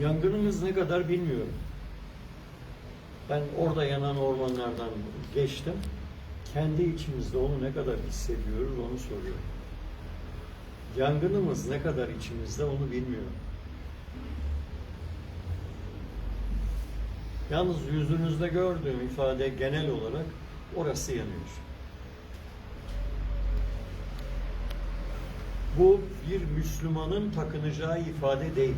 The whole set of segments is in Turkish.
Yangınımız ne kadar bilmiyorum. Ben orada yanan ormanlardan geçtim. Kendi içimizde onu ne kadar hissediyoruz onu soruyorum. Yangınımız ne kadar içimizde onu bilmiyorum. Yalnız yüzünüzde gördüğüm ifade genel olarak orası yanıyor. Bu bir Müslümanın takınacağı ifade değil.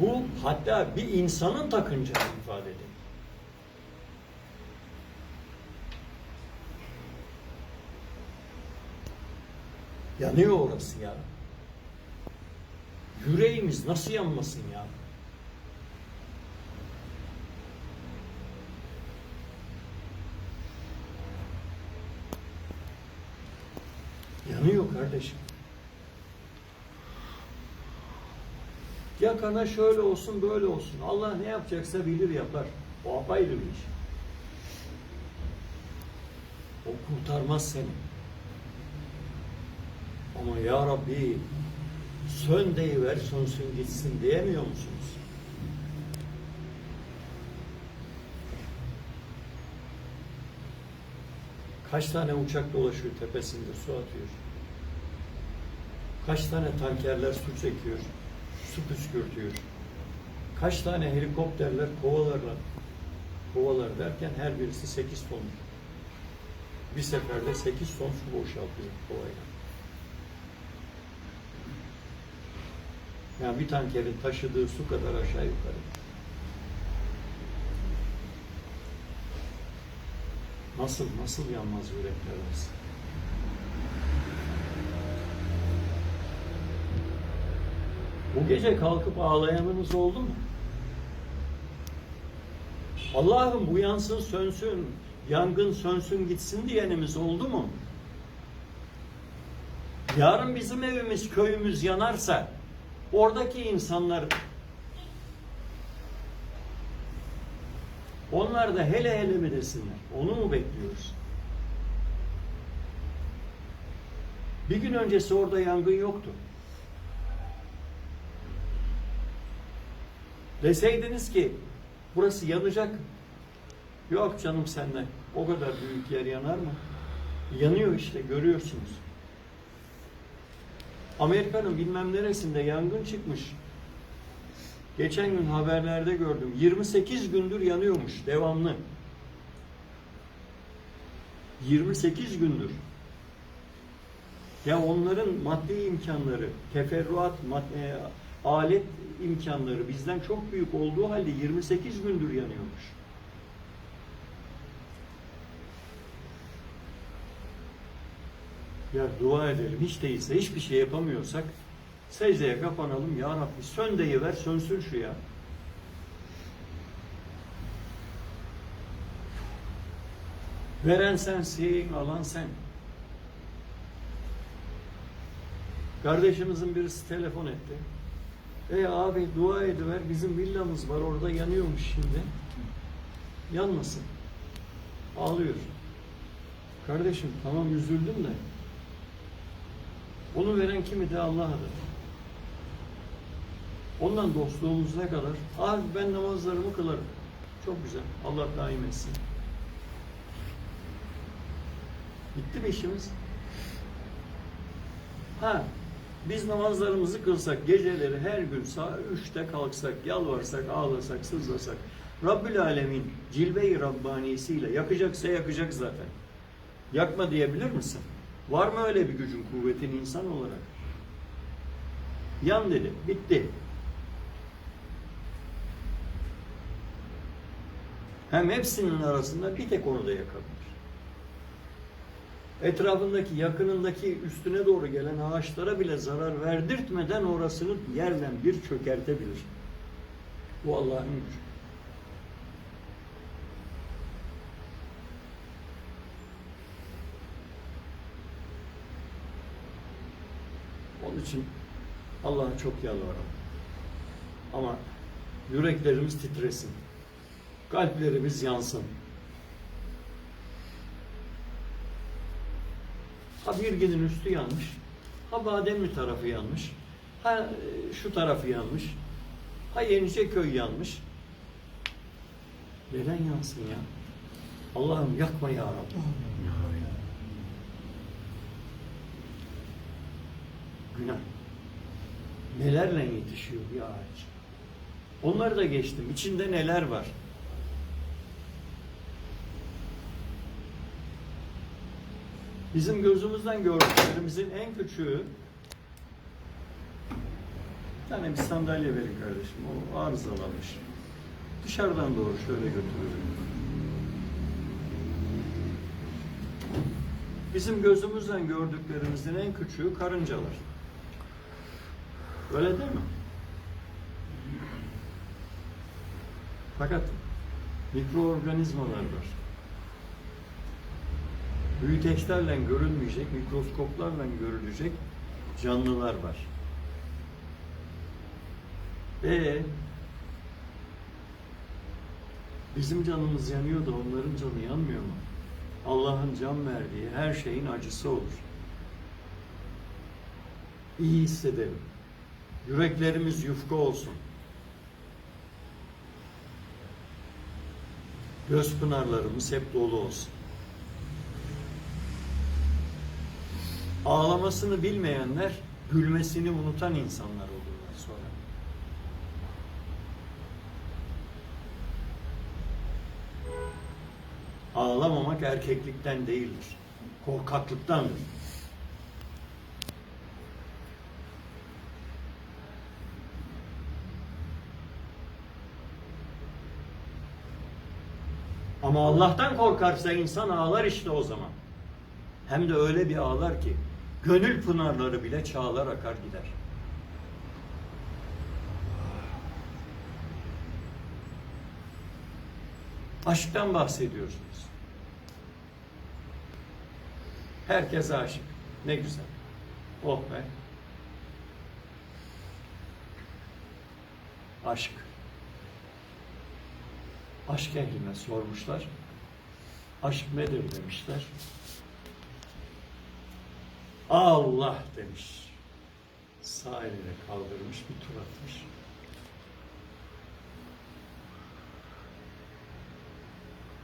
Bu hatta bir insanın takınacağı ifade değil. Yanıyor orası ya. Yüreğimiz nasıl yanmasın ya? Yanıyor kardeşim. Yakana şöyle olsun böyle olsun. Allah ne yapacaksa bilir yapar. O apayrı bir iş. O kurtarmaz seni. Ama ya Rabbi sön deyiver sönsün gitsin diyemiyor musunuz? Kaç tane uçak dolaşıyor tepesinde su atıyor. Kaç tane tankerler su çekiyor, su püskürtüyor. Kaç tane helikopterler kovalarla kovalar derken her birisi 8 ton. Bir seferde 8 ton su boşaltıyor kovayla. Yani bir tankerin taşıdığı su kadar aşağı yukarı. Nasıl, nasıl yanmaz yüreklerimiz? Bu gece kalkıp ağlayanınız oldu mu? Allah'ım bu yansın sönsün, yangın sönsün gitsin diyenimiz oldu mu? Yarın bizim evimiz, köyümüz yanarsa oradaki insanlar onlar da hele hele mi desinler? Onu mu bekliyoruz? Bir gün öncesi orada yangın yoktu. Deseydiniz ki burası yanacak. Yok canım sende. O kadar büyük yer yanar mı? Yanıyor işte görüyorsunuz. Amerika'nın bilmem neresinde yangın çıkmış. Geçen gün haberlerde gördüm. 28 gündür yanıyormuş devamlı. 28 gündür. Ya onların maddi imkanları, teferruat, mad- e, alet imkanları bizden çok büyük olduğu halde 28 gündür yanıyormuş. Ya dua edelim. Hiç değilse hiçbir şey yapamıyorsak secdeye kapanalım. Ya Rabbi sön deyiver sönsün şu ya. Veren sensin, alan sen. Kardeşimizin birisi telefon etti. E abi dua ediver bizim villamız var orada yanıyormuş şimdi. Yanmasın. Ağlıyor. Kardeşim tamam üzüldüm de onu veren kimidi Allah'adır. Ondan dostluğumuz ne kadar? Abi ben namazlarımı kılarım. Çok güzel. Allah daim etsin. Bitti mi işimiz? Ha, biz namazlarımızı kılsak, geceleri her gün saat 3'te kalksak, yalvarsak, ağlasak, sızlasak, Rabbül Alemin cilve-i Rabbanisiyle yakacaksa yakacak zaten. Yakma diyebilir misin? Var mı öyle bir gücün, kuvvetin insan olarak? Yan dedi, bitti. Hem hepsinin arasında bir tek onu da yakabilir. Etrafındaki, yakınındaki, üstüne doğru gelen ağaçlara bile zarar verdirtmeden orasını yerden bir çökertebilir. Bu Allah'ın gücü. Onun için Allah'a çok yalvaralım. Ama yüreklerimiz titresin. Kalplerimiz yansın. Ha bir günün üstü yanmış. Ha Bademli tarafı yanmış. Ha e, şu tarafı yanmış. Ha Yeniceköy yanmış. Neden yansın ya? Allah'ım yakma ya Rabbi. Günah. Nelerle yetişiyor bir ağaç. Onları da geçtim. İçinde neler var? Bizim gözümüzden gördüklerimizin en küçüğü bir tane bir sandalye verin kardeşim. O arızalanmış. Dışarıdan doğru şöyle götürürüm. Bizim gözümüzden gördüklerimizin en küçüğü karıncalar. Öyle değil mi? Fakat mikroorganizmalar var. Büyüteçlerle görülmeyecek, mikroskoplarla görülecek canlılar var. E bizim canımız yanıyor da onların canı yanmıyor mu? Allah'ın can verdiği her şeyin acısı olur. İyi hissedelim. Yüreklerimiz yufka olsun. Göz pınarlarımız hep dolu olsun. Ağlamasını bilmeyenler gülmesini unutan insanlar olurlar sonra. Ağlamamak erkeklikten değildir. Korkaklıktandır. Ama Allah'tan korkarsa insan ağlar işte o zaman. Hem de öyle bir ağlar ki gönül pınarları bile çağlar akar gider. Aşktan bahsediyorsunuz. Herkes aşık. Ne güzel. Oh be. Aşk. Aşk ehline sormuşlar. Aşk nedir demişler. Allah demiş. Sağ eline kaldırmış bir tur atmış.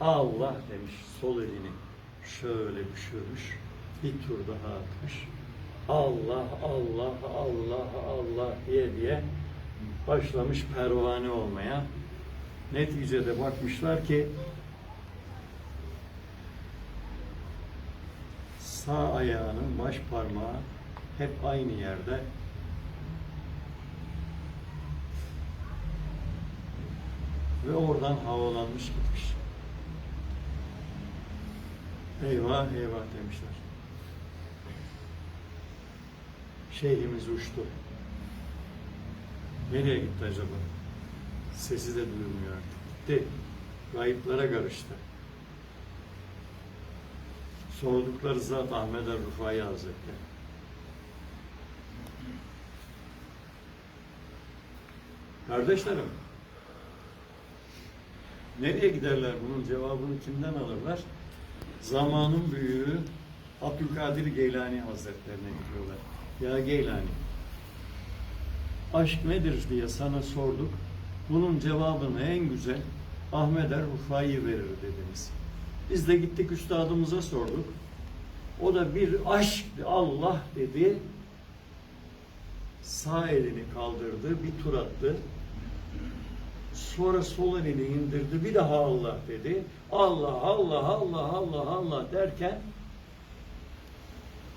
Allah demiş sol elini şöyle düşürmüş. Bir tur daha atmış. Allah Allah Allah Allah diye diye başlamış pervane olmaya. Neticede bakmışlar ki sağ ayağının baş parmağı hep aynı yerde. Ve oradan havalanmış gitmiş. Eyvah eyvah demişler. Şeyhimiz uçtu. Nereye gitti acaba? Sesi de duyulmuyor artık. Gitti. Kayıplara karıştı. Sordukları zat Ahmet el Rufai Hazretleri. Kardeşlerim, nereye giderler bunun cevabını kimden alırlar? Zamanın büyüğü Abdülkadir Geylani Hazretlerine gidiyorlar. Ya Geylani, aşk nedir diye sana sorduk. Bunun cevabını en güzel Ahmet er Rufai verir dediniz. Biz de gittik üstadımıza sorduk. O da bir aşk Allah dedi. Sağ elini kaldırdı, bir tur attı. Sonra sol elini indirdi, bir daha Allah dedi. Allah, Allah, Allah, Allah, Allah derken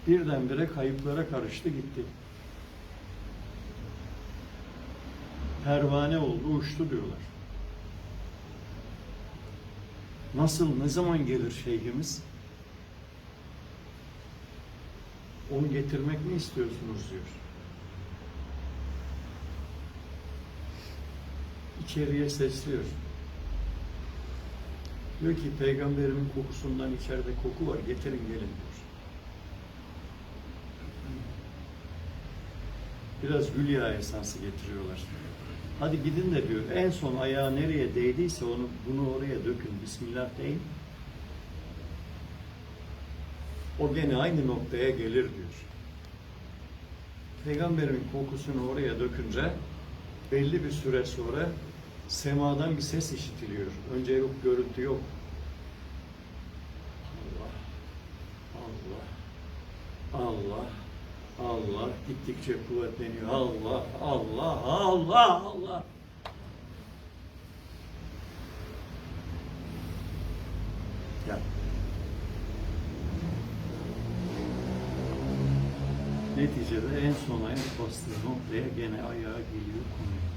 birdenbire kayıplara karıştı gitti. Pervane oldu, uçtu diyorlar. Nasıl, ne zaman gelir şeyhimiz? Onu getirmek mi istiyorsunuz diyor. İçeriye sesliyor. Diyor ki peygamberimin kokusundan içeride koku var getirin gelin diyor. Biraz gül yağı esansı getiriyorlar. Hadi gidin de diyor en son ayağı nereye değdiyse onu bunu oraya dökün. Bismillah deyin. O gene aynı noktaya gelir diyor. Peygamberimin kokusunu oraya dökünce belli bir süre sonra semadan bir ses işitiliyor. Önce yok, görüntü yok. Allah, Allah, Allah, Allah gittikçe kuvvetleniyor. Allah, Allah, Allah, Allah. Ya. Neticede en son ayak bastığı noktaya gene ayağa geliyor konuyor.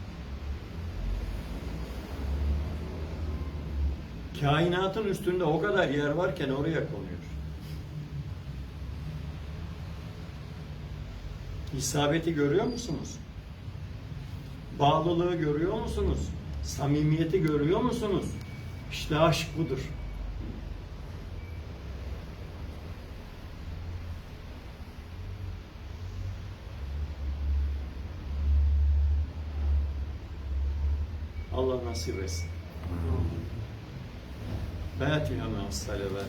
Kainatın üstünde o kadar yer varken oraya konuyor. İsabeti görüyor musunuz? Bağlılığı görüyor musunuz? Samimiyeti görüyor musunuz? İşte aşk budur. Allah nasip etsin. Fatiha ma'as salavat.